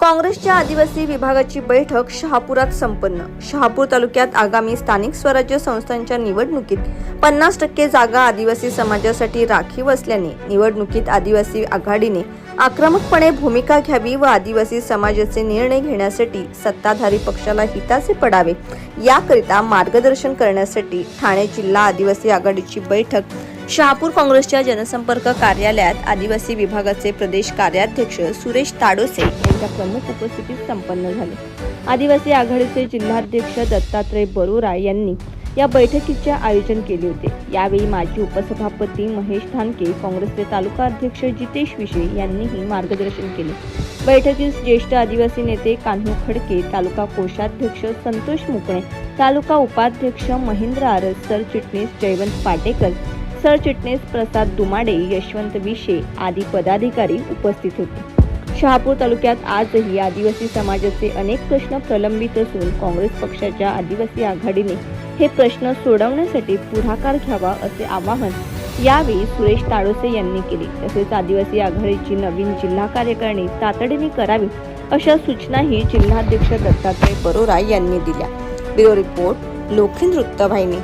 काँग्रेसच्या आदिवासी विभागाची बैठक शहापुरात संपन्न. शहापूर तालुक्यात आगामी स्थानिक स्वराज्य संस्थांच्या निवडणुकीत पन्नास टक्के जागा आदिवासी समाजासाठी राखीव असल्याने निवडणुकीत आदिवासी आघाडीने आक्रमकपणे भूमिका घ्यावी व आदिवासी समाजाचे निर्णय घेण्यासाठी सत्ताधारी पक्षाला हिताचे पडावे याकरिता मार्गदर्शन करण्यासाठी ठाणे जिल्हा आदिवासी आघाडीची बैठक शहापूर काँग्रेसच्या जनसंपर्क कार्यालयात आदिवासी विभागाचे प्रदेश कार्याध्यक्ष सुरेश ताडोसे यांच्या प्रमुख उपस्थितीत संपन्न झाले. आदिवासी आघाडीचे जिल्हाध्यक्ष दत्तात्रय बरोरा यांनी या बैठकीचे आयोजन केले होते. यावेळी माजी उपसभापती महेश धानके काँग्रेसचे तालुका अध्यक्ष जितेश विशे यांनीही मार्गदर्शन केले. बैठकीस ज्येष्ठ आदिवासी नेते कान्हू खडके तालुका कोषाध्यक्ष संतोष मुकणे तालुका उपाध्यक्ष महेंद्र आरस सरचिटणीस जयवंत पाटेकर सरचिटणीस प्रसाद दुमाडे यशवंत विशे आदी पदाधिकारी उपस्थित होते. शहापूर तालुक्यात आजही आदिवासी समाजाचे अनेक प्रश्न प्रलंबित असून काँग्रेस पक्षाच्या आदिवासी आघाडीने हे प्रश्न सोडवण्यासाठी पुढाकार घ्यावा असे आवाहन यावेळी सुरेश ताडोसे यांनी केले. तसेच आदिवासी आघाडीची नवीन जिल्हा कार्यकारिणी तातडीने करावी अशा सूचनाही जिल्हाध्यक्ष दत्तात्रय बरोरा यांनी दिल्या. ब्युरो रिपोर्ट लोखंड वृत्तवाहिनी